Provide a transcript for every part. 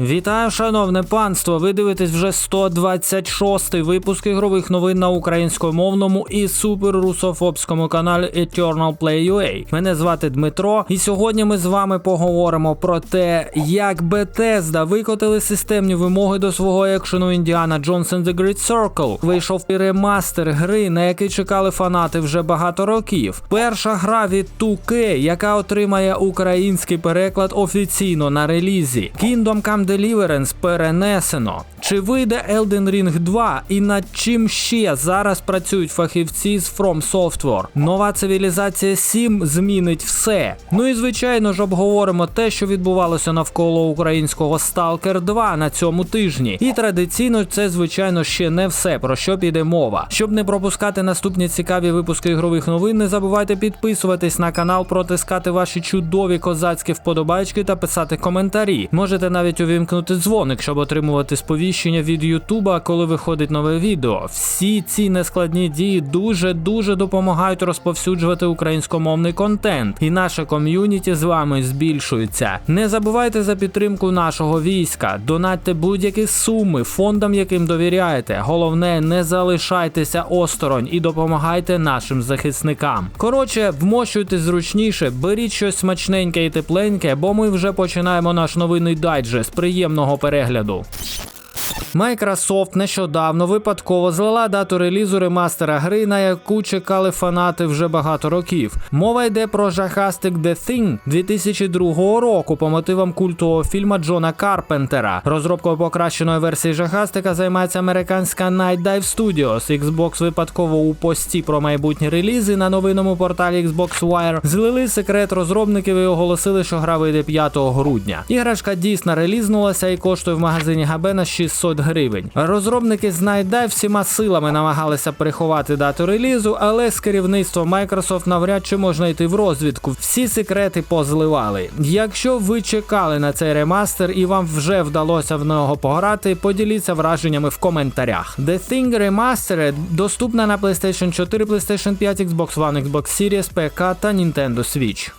Вітаю, шановне панство! Ви дивитесь вже 126-й випуск ігрових новин на українськомовному і суперрусофобському каналі Eternal Play UA. Мене звати Дмитро, і сьогодні ми з вами поговоримо про те, як Bethesda викотили системні вимоги до свого екшену Індіана and the Great Circle. Вийшов і ремастер гри, на який чекали фанати вже багато років. Перша гра від 2K, яка отримає український переклад офіційно на релізі. Kingdom Come Deliverance перенесено. Чи вийде Elden Ring 2 і над чим ще зараз працюють фахівці з From Software? Нова цивілізація 7 змінить все. Ну і звичайно ж обговоримо те, що відбувалося навколо українського Stalker 2 на цьому тижні. І традиційно це, звичайно, ще не все про що піде мова. Щоб не пропускати наступні цікаві випуски ігрових новин, не забувайте підписуватись на канал, протискати ваші чудові козацькі вподобайки та писати коментарі. Можете навіть увімкнути дзвоник, щоб отримувати сповіщення від Ютуба, коли виходить нове відео. Всі ці нескладні дії дуже дуже допомагають розповсюджувати українськомовний контент, і наше ком'юніті з вами збільшується. Не забувайте за підтримку нашого війська, донатьте будь-які суми фондам, яким довіряєте. Головне, не залишайтеся осторонь і допомагайте нашим захисникам. Коротше, вмощуйте зручніше, беріть щось смачненьке і тепленьке, бо ми вже починаємо наш новинний дайджест. Приємного перегляду. Microsoft нещодавно випадково злила дату релізу ремастера гри, на яку чекали фанати вже багато років. Мова йде про жахастик The Thing 2002 року по мотивам культового фільма Джона Карпентера. Розробкою покращеної версії жахастика займається американська Night Dive Studios. Xbox випадково у пості про майбутні релізи на новинному порталі Xbox Wire злили секрет розробників і оголосили, що гра вийде 5 грудня. Іграшка дійсно релізнулася і коштує в магазині Габена 600 гривень. Розробники з всіма силами намагалися приховати дату релізу, але з керівництвом Microsoft навряд чи можна йти в розвідку. Всі секрети позливали. Якщо ви чекали на цей ремастер і вам вже вдалося в нього пограти, поділіться враженнями в коментарях. The Thing Remastered доступна на PlayStation 4, PlayStation 5, Xbox One, Xbox Series, ПК та Nintendo Switch.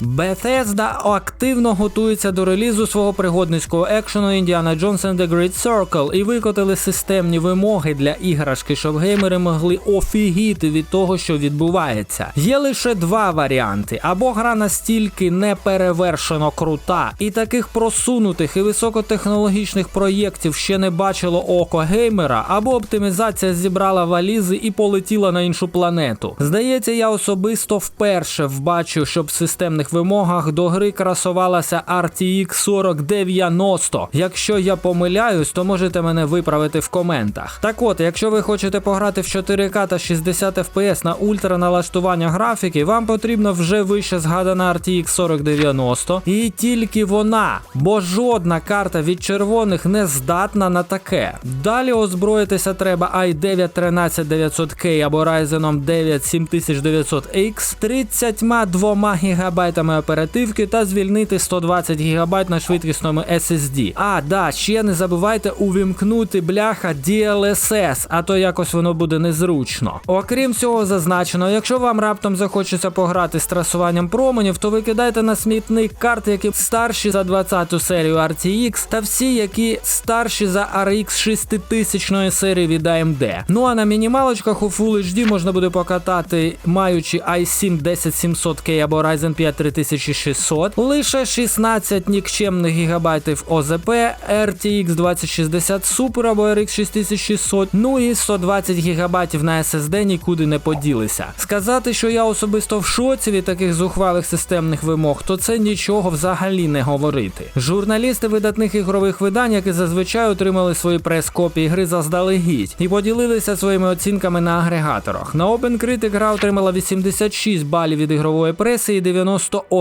Bethesda активно готується до релізу свого пригодницького екшену Indiana Jones and the Great Circle і викотили системні вимоги для іграшки, щоб геймери могли офігіти від того, що відбувається. Є лише два варіанти: або гра настільки неперевершено крута, і таких просунутих і високотехнологічних проєктів ще не бачило око геймера, або оптимізація зібрала валізи і полетіла на іншу планету. Здається, я особисто вперше вбачу, щоб в системних вимогах до гри красувалася RTX 4090. Якщо я помиляюсь, то можете мене виправити в коментах. Так от, якщо ви хочете пограти в 4К та 60 FPS на ультраналаштування графіки, вам потрібно вже вище згадана RTX 4090 і тільки вона, бо жодна карта від червоних не здатна на таке. Далі озброїтися треба i9 13900K або Ryzen 9 7900X 32 ГБ оперативки та звільнити 120 ГБ на швидкісному SSD. А, да, ще не забувайте увімкнути бляха DLSS, а то якось воно буде незручно. Окрім цього зазначено, якщо вам раптом захочеться пограти з трасуванням променів, то викидайте на смітник карти, які старші за 20 серію RTX, та всі, які старші за RX 6000 серії від AMD. Ну а на мінімалочках у Full HD можна буде покатати, маючи i7 10700K або Ryzen 5 3600, лише 16 нікчемних гігабайтів ОЗП, RTX 2060 Super або RX 6600, ну і 120 гігабайтів на SSD нікуди не поділися. Сказати, що я особисто в шоці від таких зухвалих системних вимог, то це нічого взагалі не говорити. Журналісти видатних ігрових видань, які зазвичай отримали свої прес-копії гри заздалегідь, і поділилися своїми оцінками на агрегаторах. На OpenCritic гра отримала 86 балів від ігрової преси і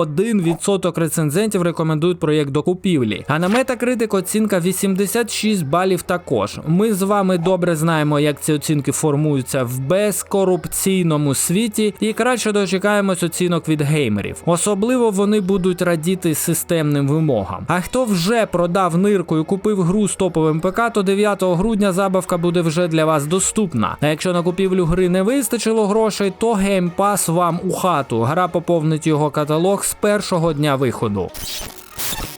91% рецензентів рекомендують проєкт до купівлі. А на Metacritic оцінка 86 балів також. Ми з вами добре знаємо, як ці оцінки формуються в безкорупційному світі, і краще дочекаємось оцінок від геймерів. Особливо вони будуть радіти системним вимогам. А хто вже продав нирку і купив гру з топовим ПК, то 9 грудня забавка буде вже для вас доступна. А якщо на купівлю гри не вистачило грошей, то Pass вам у хату. Гра поповнить його каталог з першого дня виходу.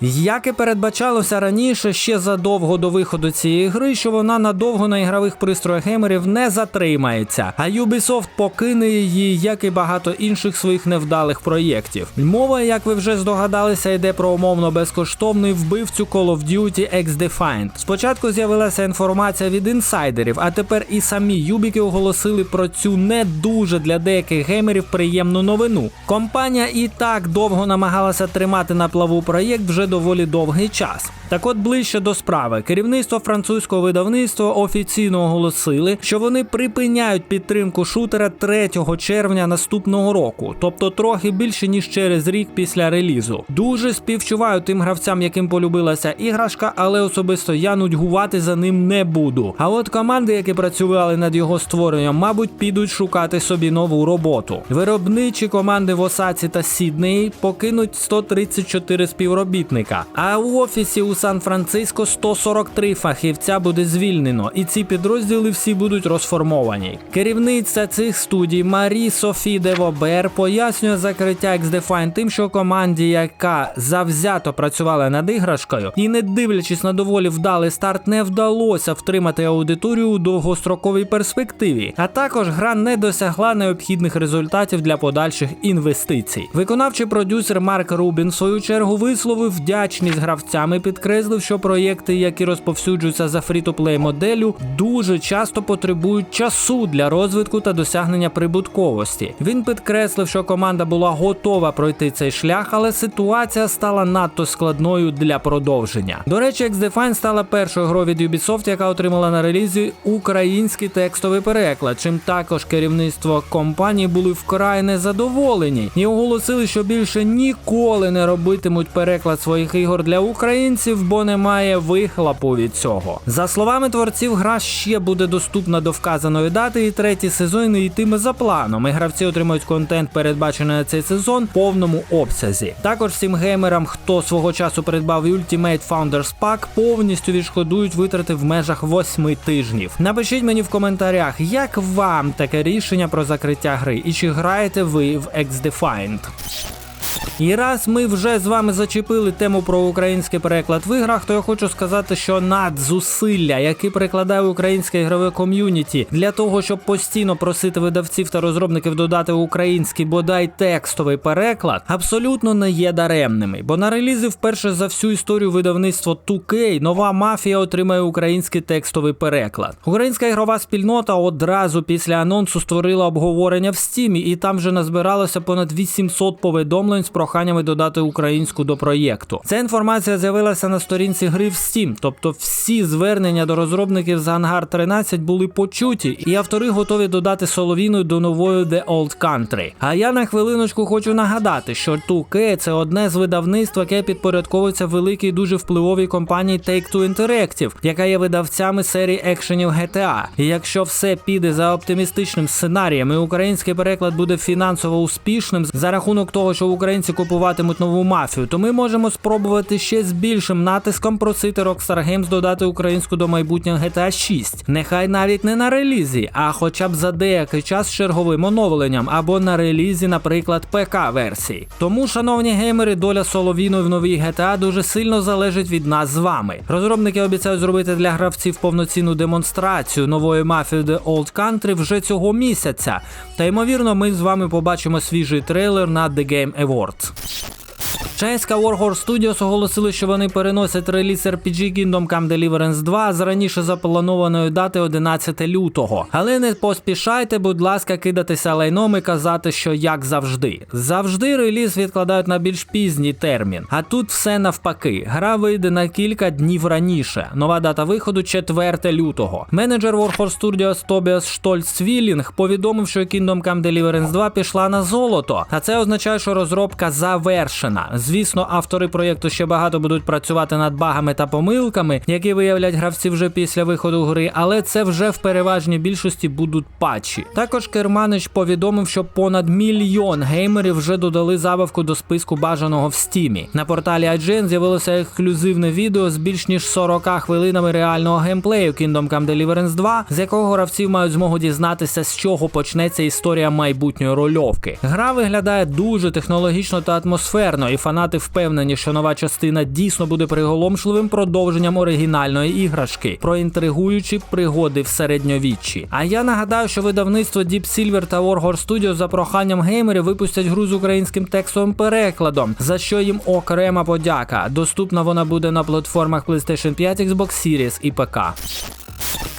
Як і передбачалося раніше, ще задовго до виходу цієї гри, що вона надовго на ігрових пристроях геймерів не затримається, а Ubisoft покине її, як і багато інших своїх невдалих проєктів. Мова, як ви вже здогадалися, йде про умовно безкоштовний вбивцю Call of Duty X-Defined. Спочатку з'явилася інформація від інсайдерів, а тепер і самі Юбіки оголосили про цю не дуже для деяких геймерів приємну новину. Компанія і так довго намагалася тримати на плаву проєкт вже доволі довгий час. Так от ближче до справи, керівництво французького видавництва офіційно оголосили, що вони припиняють підтримку шутера 3 червня наступного року, тобто трохи більше ніж через рік після релізу. Дуже співчуваю тим гравцям, яким полюбилася іграшка, але особисто я нудьгувати за ним не буду. А от команди, які працювали над його створенням, мабуть, підуть шукати собі нову роботу. Виробничі команди в Осаці та Сіднеї покинуть 134 співробітника. А у офісі у Сан-Франциско 143 фахівця буде звільнено, і ці підрозділи всі будуть розформовані. Керівниця цих студій Марі Софі Девобер пояснює закриття X-Define тим, що команді, яка завзято працювала над іграшкою, і не дивлячись на доволі вдалий старт, не вдалося втримати аудиторію у довгостроковій перспективі. А також гра не досягла необхідних результатів для подальших інвестицій. Виконавчий продюсер Марк Рубін в свою чергу висловив вдячність гравцям і підкреслив, що проєкти, які розповсюджуються за фрі-то-плей моделлю, дуже часто потребують часу для розвитку та досягнення прибутковості. Він підкреслив, що команда була готова пройти цей шлях, але ситуація стала надто складною для продовження. До речі, X-Define стала першою грою від Ubisoft, яка отримала на релізі український текстовий переклад, чим також керівництво компанії були вкрай незадоволені і оголосили, що більше ніколи не робитимуть переклад своїх ігор для українців, бо немає вихлопу від цього. За словами творців, гра ще буде доступна до вказаної дати, і третій сезон йтиме за планом. І гравці отримують контент, передбачений на цей сезон, в повному обсязі. Також всім геймерам, хто свого часу придбав Ultimate Founders Pack, повністю відшкодують витрати в межах 8 тижнів. Напишіть мені в коментарях, як вам таке рішення про закриття гри, і чи граєте ви в X-Defined. І раз ми вже з вами зачепили тему про український переклад в іграх, то я хочу сказати, що надзусилля, які прикладає українське ігрове ком'юніті для того, щоб постійно просити видавців та розробників додати український бодай текстовий переклад, абсолютно не є даремними. Бо на релізі вперше за всю історію видавництва 2K нова мафія отримає український текстовий переклад. Українська ігрова спільнота одразу після анонсу створила обговорення в стімі, і там вже назбиралося понад 800 повідомлень з проханнями додати українську до проєкту. Ця інформація з'явилася на сторінці гри в Steam, тобто всі звернення до розробників з Ангар 13 були почуті, і автори готові додати соловіну до нової The Old Country. А я на хвилиночку хочу нагадати, що 2K – це одне з видавництв, яке підпорядковується великій дуже впливовій компанії Take-Two Interactive, яка є видавцями серії екшенів GTA. І якщо все піде за оптимістичним сценарієм, і український переклад буде фінансово успішним за рахунок того, що українці купуватимуть нову мафію, то ми можемо спробувати ще з більшим натиском просити Rockstar Games додати українську до майбутнього GTA 6. Нехай навіть не на релізі, а хоча б за деякий час з черговим оновленням або на релізі, наприклад, ПК-версії. Тому, шановні геймери, доля Соловіну в новій GTA дуже сильно залежить від нас з вами. Розробники обіцяють зробити для гравців повноцінну демонстрацію нової мафії The Old Country вже цього місяця. Та ймовірно, ми з вами побачимо свіжий трейлер на The Game Awards. Tschüss. Чеська Warhorse Studios оголосили, що вони переносять реліз RPG Kingdom Come Deliverance 2 з раніше запланованої дати 11 лютого. Але не поспішайте, будь ласка, кидатися лайном і казати, що як завжди. Завжди реліз відкладають на більш пізній термін. А тут все навпаки. Гра вийде на кілька днів раніше. Нова дата виходу 4 лютого. Менеджер Warhorse Studios Тобіас Штольц Вілінг повідомив, що Kingdom Come Deliverance 2 пішла на золото. А це означає, що розробка завершена. Звісно, автори проєкту ще багато будуть працювати над багами та помилками, які виявлять гравці вже після виходу гри, але це вже в переважній більшості будуть патчі. Також Керманич повідомив, що понад мільйон геймерів вже додали забавку до списку бажаного в стімі. На порталі IGN з'явилося ексклюзивне відео з більш ніж 40 хвилинами реального геймплею Kingdom Come Deliverance 2, з якого гравці мають змогу дізнатися, з чого почнеться історія майбутньої рольовки. Гра виглядає дуже технологічно та атмосферно, і фанати впевнені, що нова частина дійсно буде приголомшливим продовженням оригінальної іграшки про інтригуючі пригоди в середньовіччі. А я нагадаю, що видавництво Deep Silver та Warhol Studio за проханням геймерів випустять гру з українським текстовим перекладом, за що їм окрема подяка. Доступна вона буде на платформах PlayStation 5, Xbox Series і ПК.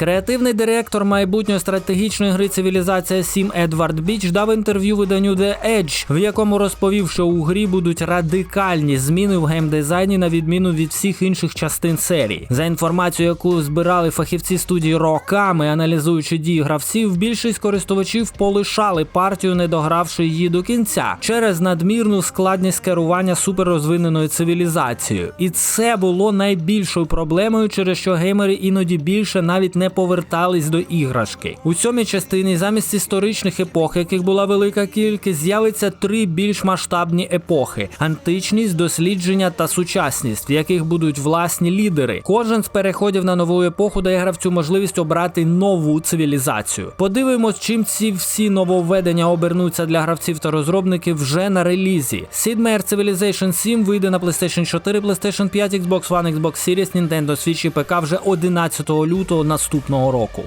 Креативний директор майбутньої стратегічної гри Цивілізація 7 Едвард Біч дав інтерв'ю виданню The Edge, в якому розповів, що у грі будуть радикальні зміни в геймдизайні на відміну від всіх інших частин серії. За інформацією, яку збирали фахівці студії роками, аналізуючи дії гравців, більшість користувачів полишали партію, не догравши її до кінця, через надмірну складність керування суперрозвиненою цивілізацією. І це було найбільшою проблемою, через що геймери іноді більше навіть не повертались до іграшки. У сьомій частині замість історичних епох, яких була велика кількість, з'явиться три більш масштабні епохи: античність, дослідження та сучасність, в яких будуть власні лідери. Кожен з переходів на нову епоху дає гравцю можливість обрати нову цивілізацію. Подивимось, чим ці всі нововведення обернуться для гравців та розробників вже на релізі. Sid Meier Civilization 7 вийде на PlayStation 4, PlayStation 5, Xbox One, Xbox Series, Nintendo Switch і ПК вже 11 лютого наступного року.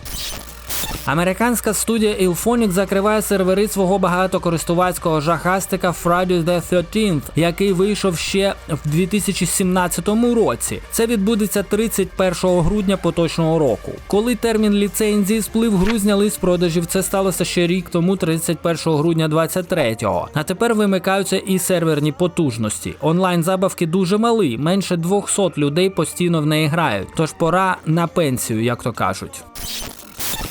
Американська студія Ilphonic закриває сервери свого багатокористувацького жахастика Friday the 13th, який вийшов ще в 2017 році. Це відбудеться 31 грудня поточного року. Коли термін ліцензії сплив, гру зняли з продажів. Це сталося ще рік тому, 31 грудня 23-го. А тепер вимикаються і серверні потужності. Онлайн забавки дуже малі, менше 200 людей постійно в неї грають. Тож пора на пенсію, як то кажуть.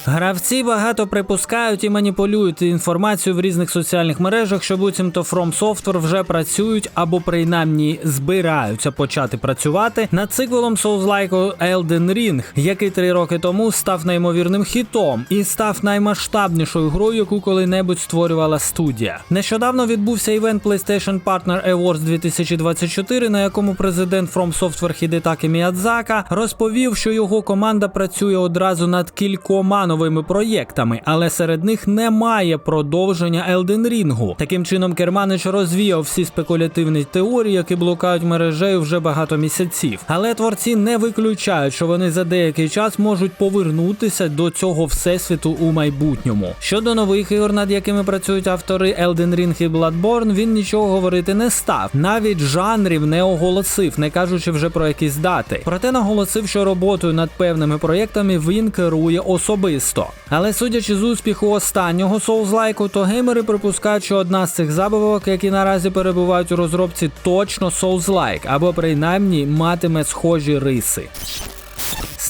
Гравці багато припускають і маніпулюють інформацію в різних соціальних мережах, що буцімто From Software вже працюють або принаймні збираються почати працювати над циквелом Souls-like Elden Ring, який три роки тому став неймовірним хітом і став наймасштабнішою грою, яку коли-небудь створювала студія. Нещодавно відбувся івент PlayStation Partner Awards 2024, на якому президент From Software Хідетакі Міядзака розповів, що його команда працює одразу над кількома новими проєктами, але серед них немає продовження Elden Ring. Таким чином, Керманич розвіяв всі спекулятивні теорії, які блукають мережею вже багато місяців. Але творці не виключають, що вони за деякий час можуть повернутися до цього всесвіту у майбутньому. Щодо нових ігор, над якими працюють автори Elden Ring і Bloodborne, він нічого говорити не став. Навіть жанрів не оголосив, не кажучи вже про якісь дати. Проте наголосив, що роботою над певними проєктами він керує особисто. Але судячи з успіху останнього соузлайку, то геймери припускають, що одна з цих забавок, які наразі перебувають у розробці, точно соузлайк, або принаймні матиме схожі риси.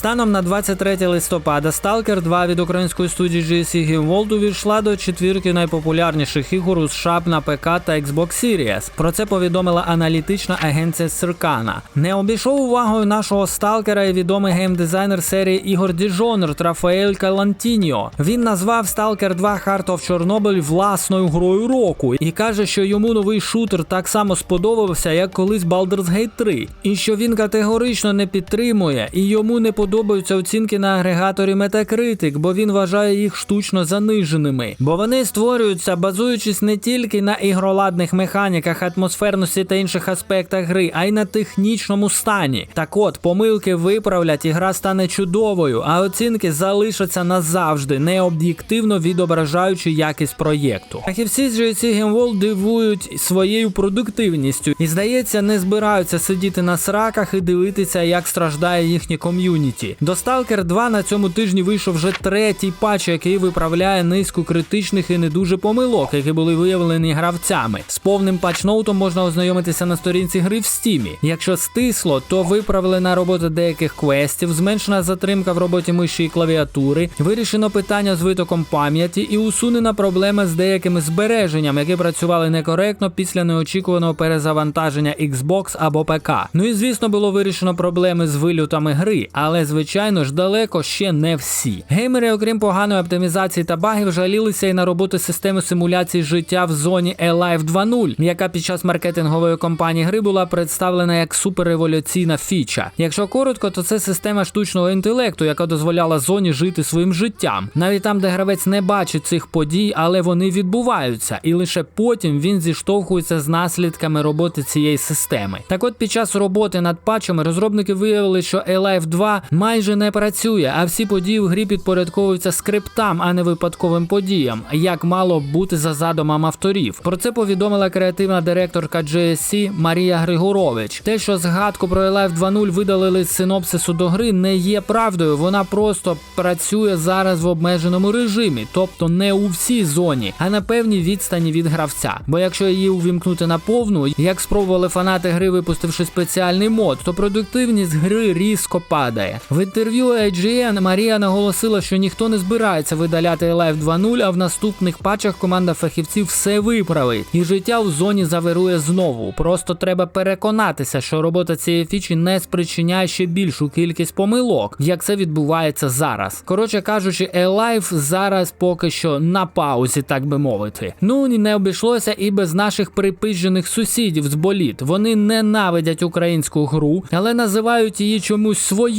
Станом на 23 листопада Stalker 2 від української студії GSC Game World увійшла до четвірки найпопулярніших ігор у США на ПК та Xbox Series. Про це повідомила аналітична агенція Circana. Не обійшов увагою нашого сталкера і відомий геймдизайнер серії ігор Dishonored Рафаель Калантіньо. Він назвав Stalker 2 Heart of Chernobyl власною грою року і каже, що йому новий шутер так само сподобався, як колись Baldur's Gate 3, і що він категорично не підтримує і йому не подобаються оцінки на агрегаторі Metacritic, бо він вважає їх штучно заниженими. Бо вони створюються, базуючись не тільки на ігроладних механіках, атмосферності та інших аспектах гри, а й на технічному стані. Так от, помилки виправлять і гра стане чудовою, а оцінки залишаться назавжди, необ'єктивно відображаючи якість проєкту. Фахівці з GSC Game дивують своєю продуктивністю і, здається, не збираються сидіти на сраках і дивитися, як страждає їхнє ком'юніті. До Stalker 2 на цьому тижні вийшов вже третій патч, який виправляє низку критичних і не дуже помилок, які були виявлені гравцями. З повним патчноутом можна ознайомитися на сторінці гри в стімі. Якщо стисло, то виправлена робота деяких квестів, зменшена затримка в роботі миші і клавіатури, вирішено питання з витоком пам'яті і усунена проблема з деякими збереженнями, які працювали некоректно після неочікуваного перезавантаження Xbox або ПК. Ну і звісно було вирішено проблеми з вильотами гри, але звичайно ж, далеко ще не всі. Геймери, окрім поганої оптимізації та багів, жалілися і на роботу системи симуляції життя в зоні Alive 2.0, яка під час маркетингової кампанії гри була представлена як суперреволюційна фіча. Якщо коротко, то це система штучного інтелекту, яка дозволяла зоні жити своїм життям, навіть там, де гравець не бачить цих подій, але вони відбуваються, і лише потім він зіштовхується з наслідками роботи цієї системи. Так от під час роботи над патчами розробники виявили, що Alive 2 майже не працює, а всі події в грі підпорядковуються скриптам, а не випадковим подіям, як мало бути за задумом авторів. Про це повідомила креативна директорка GSC Марія Григорович. Те, що згадку про Alive 2.0 видалили з синопсису до гри, не є правдою. Вона просто працює зараз в обмеженому режимі, тобто не у всій зоні, а на певній відстані від гравця. Бо якщо її увімкнути на повну, як спробували фанати гри, випустивши спеціальний мод, то продуктивність гри різко падає. В інтерв'ю IGN Марія наголосила, що ніхто не збирається видаляти Alive 2.0, а в наступних патчах команда фахівців все виправить, і життя в зоні завирує знову. Просто треба переконатися, що робота цієї фічі не спричиняє ще більшу кількість помилок, як це відбувається зараз. Коротше кажучи, Alive зараз поки що на паузі, так би мовити. Ну не обійшлося і без наших припижених сусідів з боліт. Вони ненавидять українську гру, але називають її чомусь своєю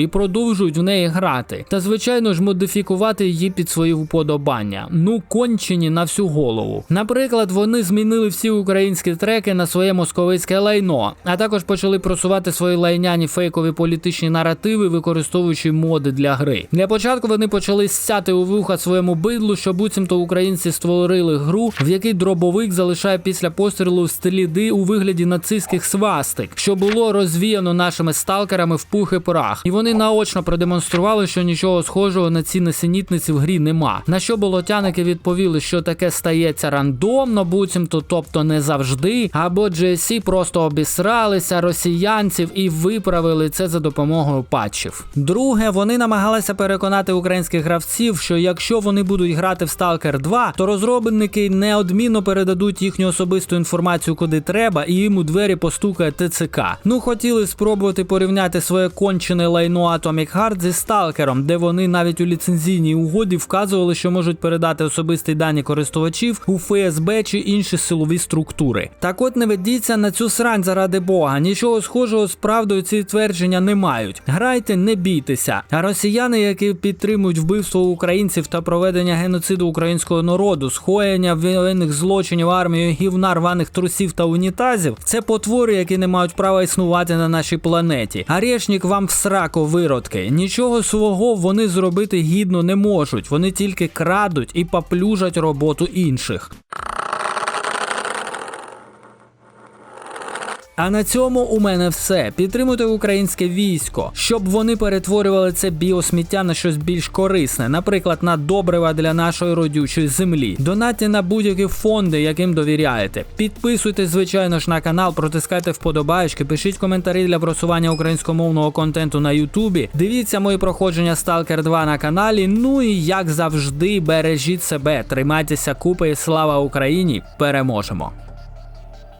і продовжують в неї грати. Та звичайно ж модифікувати її під свої вподобання. Ну кончені на всю голову. Наприклад, вони змінили всі українські треки на своє московицьке лайно, а також почали просувати свої лайняні фейкові політичні наративи, використовуючи моди для гри. Для початку вони почали стяти у вуха своєму бидлу, що буцімто українці створили гру, в якій дробовик залишає після пострілу сліди у вигляді нацистських свастик, що було розвіяно нашими сталкерами в пух і прах. І вони наочно продемонстрували, що нічого схожого на ці несенітниці в грі нема. На що болотяники відповіли, що таке стається рандомно, буцімто, тобто не завжди. Або GSC просто обісралися росіянців і виправили це за допомогою патчів. Друге, вони намагалися переконати українських гравців, що якщо вони будуть грати в Stalker 2, то розробники неодмінно передадуть їхню особисту інформацію куди треба, і їм у двері постукає ТЦК. Ну хотіли спробувати порівняти своє кончене лайно Atomic Heart зі Сталкером, де вони навіть у ліцензійній угоді вказували, що можуть передати особисті дані користувачів у ФСБ чи інші силові структури. Так от не ведіться на цю срань заради Бога. Нічого схожого з правдою ці твердження не мають. Грайте, не бійтеся. А росіяни, які підтримують вбивство українців та проведення геноциду українського народу, схоєння воєнних злочинів армією гівна рваних трусів та унітазів, це потвори, які не мають права існувати на нашій планеті. Арешнік вам в сраку виродки. Нічого свого вони зробити гідно не можуть. Вони тільки крадуть і поплюжать роботу інших. А на цьому у мене все. Підтримуйте українське військо, щоб вони перетворювали це біосміття на щось більш корисне, наприклад, на добрива для нашої родючої землі. Донатьте на будь-які фонди, яким довіряєте. Підписуйтесь, звичайно ж, на канал, протискайте вподобаєчки, пишіть коментарі для просування українськомовного контенту на Ютубі. Дивіться мої проходження Stalker 2 на каналі. Ну і як завжди, бережіть себе, тримайтеся купи і слава Україні! Переможемо!